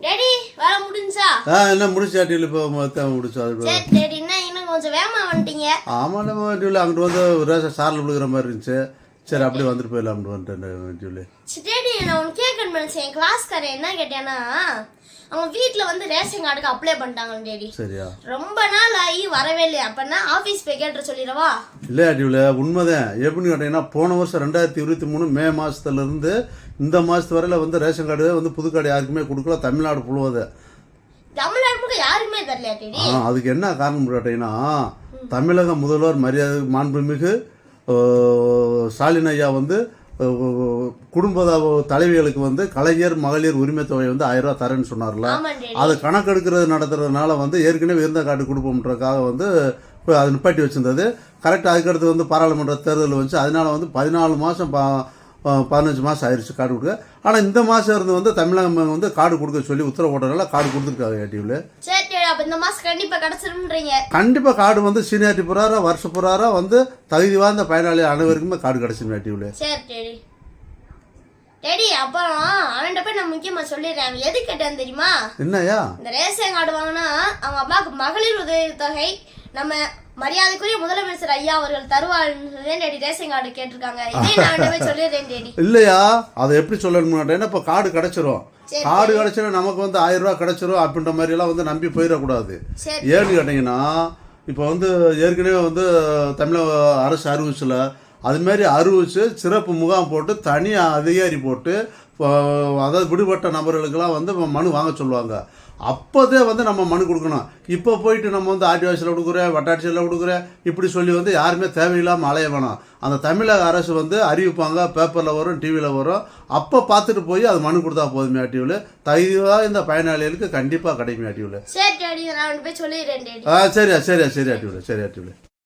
Daddy வேலை முடிஞ்சா? ஆ என்ன முடிச்சாட்டியில் இப்போ மொத்தம் முடிச்சோம் அது சரி டேடி என்ன இன்னும் கொஞ்சம் வேகமா வந்துட்டீங்க? ஆமாம் நம்ம வண்டியில் அங்கிட்டு வந்து ரேஷன் சாரில் விழுகிற மாதிரி இருந்துச்சு. சரி அப்படியே வந்துட்டு போயிடலாம்னு வந்துட்டேன் வண்டியில் சரி, டேடி நான் உனக்கு கேட்கணும்னு நினைச்சேன் என் கிளாஸ்காரன் என்ன கேட்டேன்னா அவங்க வீட்ல வந்து ரேஷன் கார்டுக்கு அப்ளை பண்ணிட்டாங்க டேடி. சரியா? ரொம்ப நாள் ஆகி வரவே இல்லையா. அப்பன்னா ஆபீஸ் போய் கேட்டு சொல்லிடவா? இல்லை அடிவில் உண்மைதான். எப்படின்னு கேட்டிங்கன்னா போன வருஷம் ரெண்டாயிரத்தி இருபத்தி மூணு மே மாதத்துலேருந்து இந்த மாதத்து வரையில் வந்து ரேஷன் கார்டு வந்து புது கார்டு யாருக்குமே கொடுக்கல. தமிழ்நாடு புழுவதை தமிழ்நாடு முழுக்க டேடி? ஆ அதுக்கு என்ன காரணம் கேட்டிங்கன்னா தமிழக முதல்வர் மரியாதை மாண்புமிகு ஸ்டாலின் ஐயா வந்து குடும்ப தலைவிகளுக்கு வந்து கலைஞர் மகளிர் உரிமை தொகை வந்து ஆயிரம் ரூபாய் தரேன்னு சொன்னார்ல அது கணக்கெடுக்கிறது நடத்துறதுனால வந்து ஏற்கனவே இருந்த கார்டு கொடுப்போம்ன்றதுக்காக வந்து அது நிப்பாட்டி வச்சிருந்தது கரெக்டாக அதுக்கடுத்து வந்து பாராளுமன்ற தேர்தல் வந்துச்சு அதனால வந்து பதினாலு மாதம் பதினஞ்சு மாதம் ஆயிடுச்சு கார்டு கொடுக்க ஆனால் இந்த மாதம் இருந்து வந்து தமிழகம் வந்து கார்டு கொடுக்க சொல்லி உத்தரவு போட்டதுனால கார்டு கொடுத்துருக்காங்க ஏடிவில் அப்ப இந்த மாசம் கண்டிப்பா கிடைச்சிரும்ன்றீங்க. கண்டிப்பாக கார்டு வந்து சீனியாரிட்டி புறாரா வருஷ புறாரா வந்து தகுதி வாய்ந்த பயனாளி அனைவருக்குமே கார்டு கிடச்சிடும் ஏடிவில் சரி. டேடி அப்புறம் அவன்கிட்ட போய் நான் முக்கியமா சொல்லிடுறேன். அவன் எது கேட்டான்னு தெரியுமா? என்னய்யா? இந்த ரேஷன் கார்டு வாங்கினா அவங்க அப்பாவுக்கு மகளிர் உதவி தொகை நம்ம மரியாதைக்குரிய முதலமைச்சர் ஐயா அவர்கள் தருவார்னு டேடி ரேஷன் கார்டு கேட்டிருக்காங்க. இதே நான் அவன்கிட்ட போய் சொல்லிடுறேன் டேடி. இல்லையா? அதை எப்படி சொல்லணும் இப்போ கார்டு கிடச்சிரும். சரி. கார்டு கிடச்சிரும் நமக்கு வந்து ஆயிரம் ரூபா கிடச்சிரும் அப்படின்ற மாதிரியெல்லாம் வந்து நம்பி போயிடக்கூடாது. ஏன்னு கேட்டிங்கன்னா இப்போ வந்து ஏற்கனவே வந்து தமிழக அரசு அறிவிச்சில் அதுமாரி அறிவிச்சு சிறப்பு முகாம் போட்டு தனி அதிகாரி போட்டு அதாவது விடுபட்ட நபர்களுக்கெல்லாம் வந்து மனு வாங்க சொல்லுவாங்க. அப்போதே வந்து நம்ம மனு கொடுக்கணும். இப்போ போயிட்டு நம்ம வந்து ஆர்டி ஆஃபீஸில் கொடுக்குறேன் வட்டாட்சியில் கொடுக்குறேன் இப்படி சொல்லி வந்து யாருமே தேவையில்லாமல் அலைய வேணாம். அந்த தமிழக அரசு வந்து அறிவிப்பாங்க பேப்பரில் வரும் டிவியில் வரும். அப்போ பார்த்துட்டு போய் அது மனு கொடுத்தா போதுமே டிவியில் தகுதியாக இந்த பயனாளிகளுக்கு கண்டிப்பாக கிடைக்குமே டிவியில் சரி டேடி நான் அவன்கிட்ட போய் சொல்லிடுறேன் டேடி. ஆ சரியா சரியா சரியா டிவியில் சரியா டிவியில்